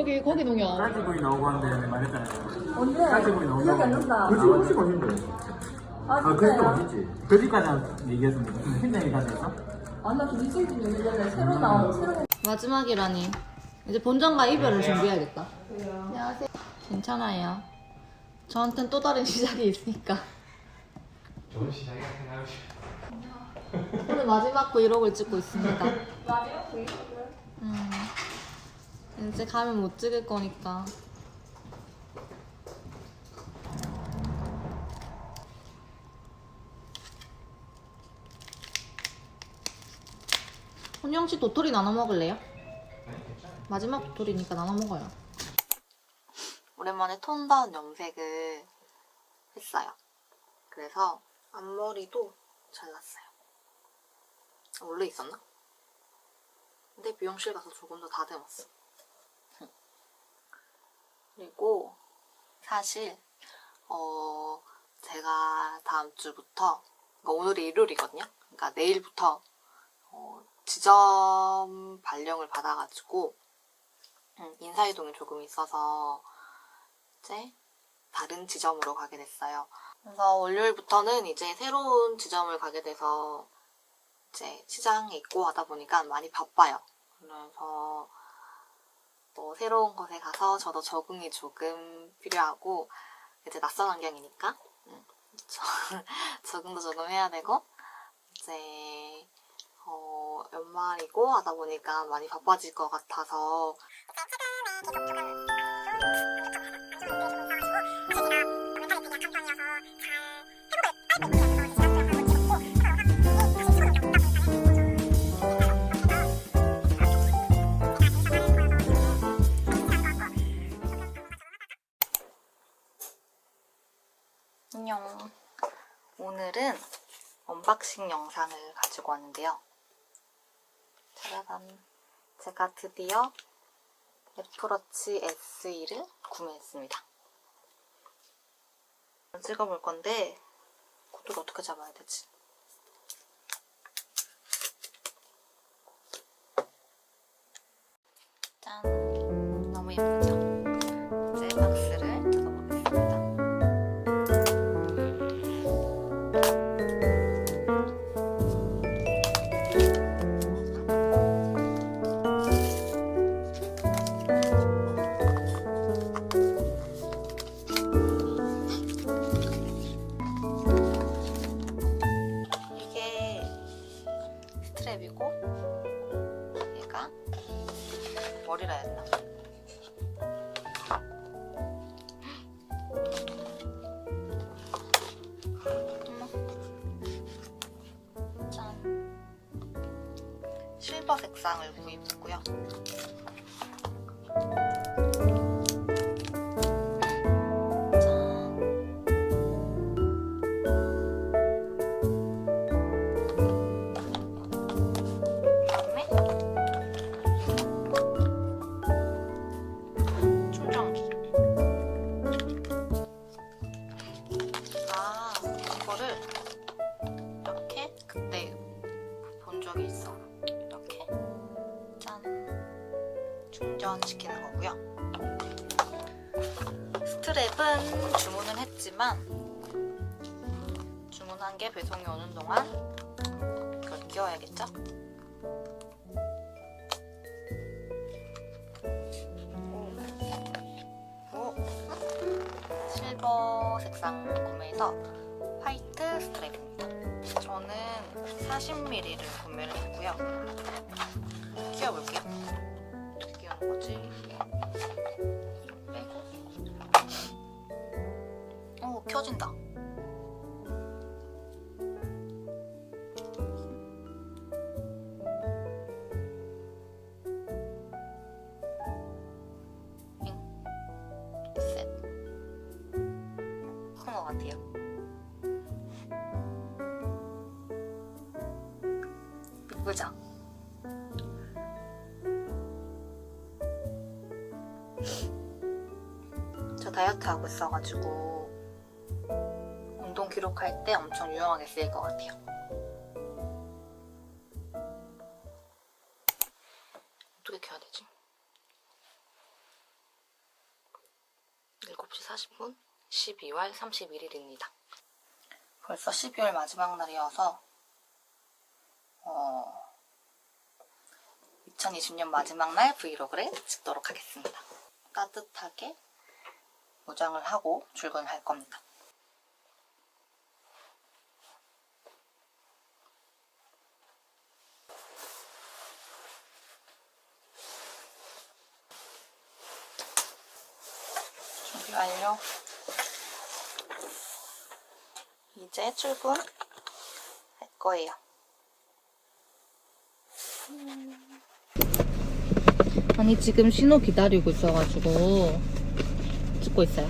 저기 거기 농협. 까지구이 나오고 하는데 말했잖아요. 언제? 까지구이. 기억이 안 난다. 그지 훨씬 맛있는데. 아, 아, 그래도 진짜요? 맛있지. 거기까지 얘기했습니다. 무슨 현장에 가서. 아, 나좀 얘기했는데 새로 나온, 새로 마지막이라니. 이제 본전과 이별을 준비해야겠다. 안녕하세요. 괜찮아요. 저한텐 또 다른 시작이 있으니까. 좋은 시작이라 생각하시면 오늘 마지막 브이로그를 찍고 있습니다. 마지막 브이로그? 음. 이제 가면 못 찍을 거니까. 혼영 씨 도토리 나눠 먹을래요? 마지막 도토리니까 나눠 먹어요. 오랜만에 톤 다운 염색을 했어요. 그래서 앞머리도 잘랐어요. 원래 있었나? 근데 미용실 가서 조금 더 다듬었어. 그리고 사실 어 제가 다음 주부터 그러니까 오늘이 일요일이거든요. 그러니까 내일부터 어, 지점 발령을 받아가지고 음, 인사이동이 조금 있어서 이제 다른 지점으로 가게 됐어요. 그래서 월요일부터는 이제 새로운 지점을 가게 돼서 이제 시장에 있고 하다 보니까 많이 바빠요. 그래서 또 새로운 곳에 가서 저도 적응이 조금 필요하고 이제 낯선 환경이니까. 음, 저- 적응도 조금 해야 되고 이제 어, 연말이고 하다 보니까 많이 바빠질 것 같아서 안녕. 오늘은 언박싱 영상을 가지고 왔는데요. 짜라란. 제가 드디어 애플워치 SE를 구매했습니다. 찍어볼 건데 구두를 어떻게 잡아야 되지? 머리라 되나? 적이 있어. 이렇게 짠 충전시키는 거고요. 스트랩은 주문은 했지만 주문한 게 배송이 오는 동안 이걸 끼워야겠죠? 오. 실버 색상 구매해서 화이트 스트랩입니다. 저는 40mm를 구매를 했고요. 끼워볼게요. 어떻게 끼우는 거지? 좀 빼고. 오, 켜진다. 다이어트하고 있어가지고 운동 기록할 때 엄청 유용하게 쓰일 것 같아요. 어떻게 켜야 되지? 7시 40분 12월 31일입니다. 벌써 12월 마지막 날이어서 어... 2020년 마지막 날 브이로그를 찍도록 하겠습니다. 따뜻하게 무장을 하고 출근할 겁니다. 준비 완료. 이제 출근 할 거예요. 음. 아니 지금 신호 기다리고 있어가지고 찍고 있어요.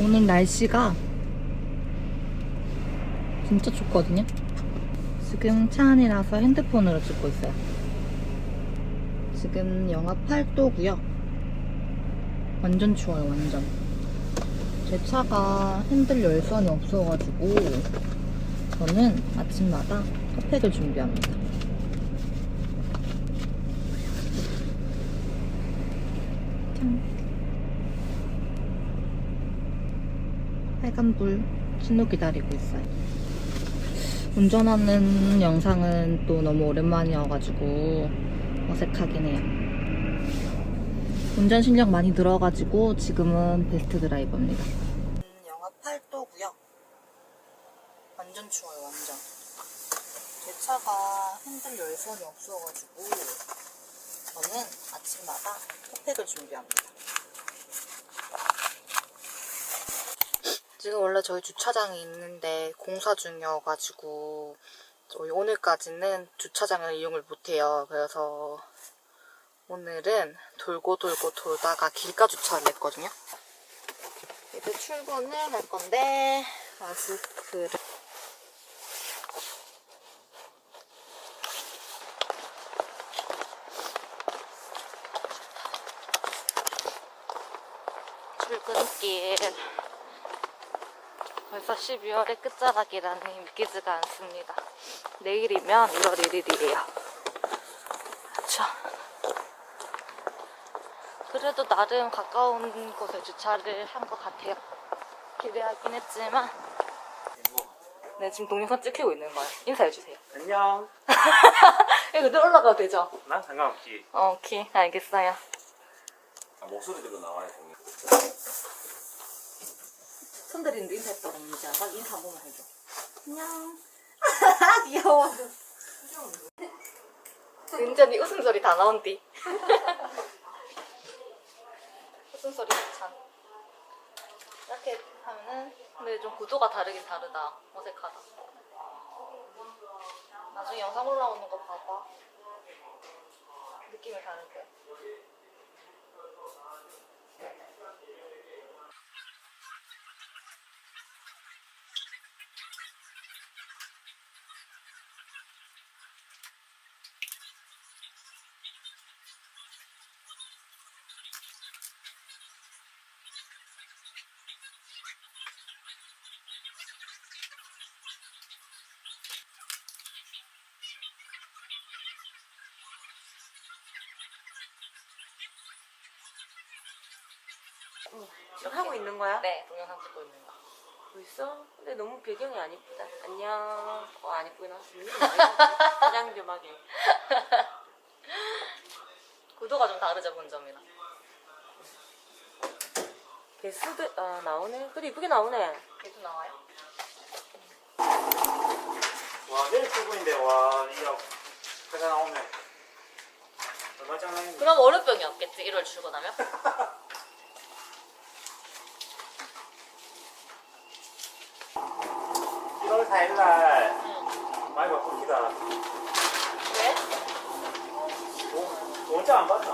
오늘 날씨가 진짜 춥거든요. 지금 차 안이라서 핸드폰으로 찍고 있어요. 지금 영하 8도고요. 완전 추워요, 완전. 제 차가 핸들 열선이 없어가지고 저는 아침마다 핫팩을 준비합니다. 빨간불 신호 기다리고 있어요. 운전하는 영상은 또 너무 오랜만이어가지고 어색하긴 해요. 운전 실력 많이 늘어가지고 지금은 베스트 드라이버입니다. 영하 8도고요. 완전 추워요, 완전. 제 차가 핸들 열선이 없어가지고 저는 아침마다 핫팩을 준비합니다. 지금 원래 저희 주차장이 있는데 공사 중이어가지고 저희 오늘까지는 주차장을 이용을 못해요. 그래서 오늘은 돌고 돌고 돌다가 길가 주차를 했거든요. 이제 출근을 할 건데 마스크를 출근길 벌써 12월의 끝자락이라니 믿기지가 않습니다. 내일이면 1월 1일이에요. 그렇죠. 그래도 나름 가까운 곳에 주차를 한 것 같아요. 기대하긴 했지만 네 지금 동영상 찍히고 있는 거예요. 인사해주세요. 안녕. 이거 늘 올라가도 되죠? 난 상관없지. 어, 오케이 알겠어요. 아, 목소리 들로 나와야 되니. 손들이는데 인사했다고 문제 나 인사 한 번만 해줘. 안녕. 귀여워. 네 웃음소리 다 나온디. 웃음소리 참. 이렇게 하면은 근데 좀 구도가 다르긴 다르다. 어색하다. 나중에 영상 올라오는 거 봐봐. 느낌이 다를 거야. 지금 하고 있는 거야? 네, 동영상 찍고 있는 거. 벌써? 근데 너무 배경이 안 이쁘다. 안녕. 어, 안 이쁘구나. 가장 점하게. 구도가 좀 다르죠, 본점이랑. 베스트, 아, 나오네. 그래, 이쁘게 나오네. 계속 나와요? 와 내일 출근인데 와 이거 회사 나오면 얼마 장난인데. 그럼 월요병이 없겠지, 1월 출근하면? 일 1월 4일날 응. 많이 바쁩니다. 왜? 돈- 문자 안 받나?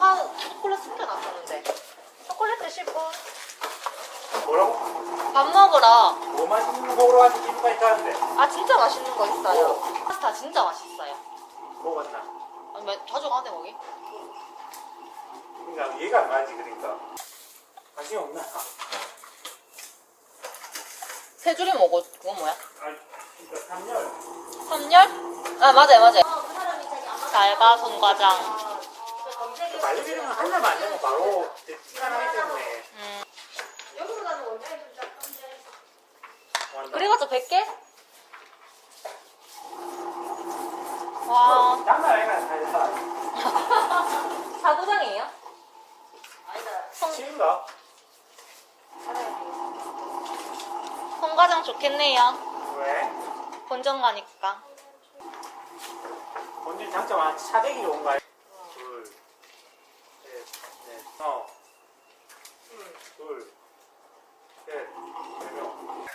아, 초콜릿 숨겨놨었는데. 초콜릿 분? 뭐라고? 밥 먹으러. 뭐 맛있는 거 먹으러 가서 기분가 있다는데. 아, 진짜 맛있는 거 있어요. 파스타 진짜 맛있어요. 먹었나? 아니, 왜 자주 가는데, 거기? 그러니까 이해가 안 가지 그러니까. 관심이 없나? 세 줄이 뭐고, 그건 뭐야? 아, 그러니까 3열. 삼열? 아, 맞아요, 맞아요. 달바, 손과장. 알루미늄은 한 달만 안 되면 바로 티가 나기 때문에. 완전. 그래봤자 100개? 와, 장난 아니가 살살. 사구장이에요? 아니다. 치인가? 송과장 좋겠네요. 왜? 본점 가니까. 본진 장점 한 차대기 좋은가? 둘, 셋, 넷, 어. 둘, 셋, 네 명.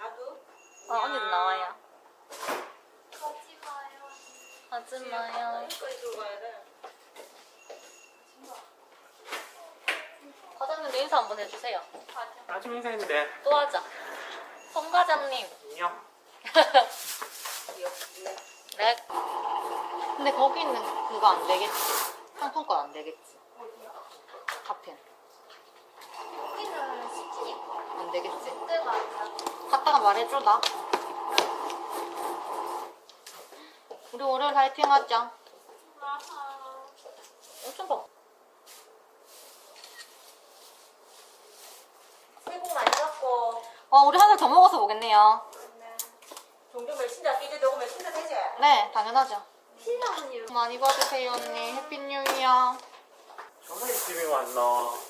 나도. 어, 언니도 나와요. 하지 마요. 여기까지 들어가야 돼. 과장님도 인사 한번 해주세요. 나좀 인사했는데. 또 하자. 송 과장님. 안녕. 네. 근데 거기 있는 그거 안 되겠지. 상품권 안 되겠지. 카펜. 여기는 시키니까 안 되겠지. 그때가 아니라 갔다가 말해줘, 나. 우리 월요일 화이팅 하자. 엄청 봐. 복 많이 받고. 어, 우리 하나 더 먹어서 보겠네요. 종종 몇신자 이제 너고 몇신자 되지? 네, 당연하죠. 신랑은요 많이 받으세요, 언니. 햇빛 뉴 이어. 정말 집에 왔나?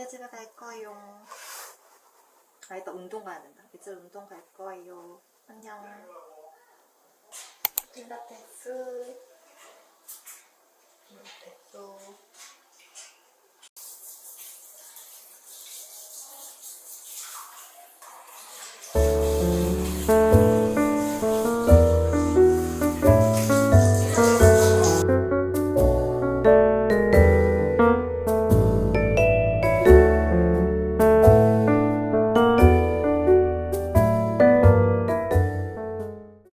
이제 집에 갈 거요. 아, 이따 운동 가야 된다. 이제 운동 갈 거예요. 안녕. 필라테스. 필라테스.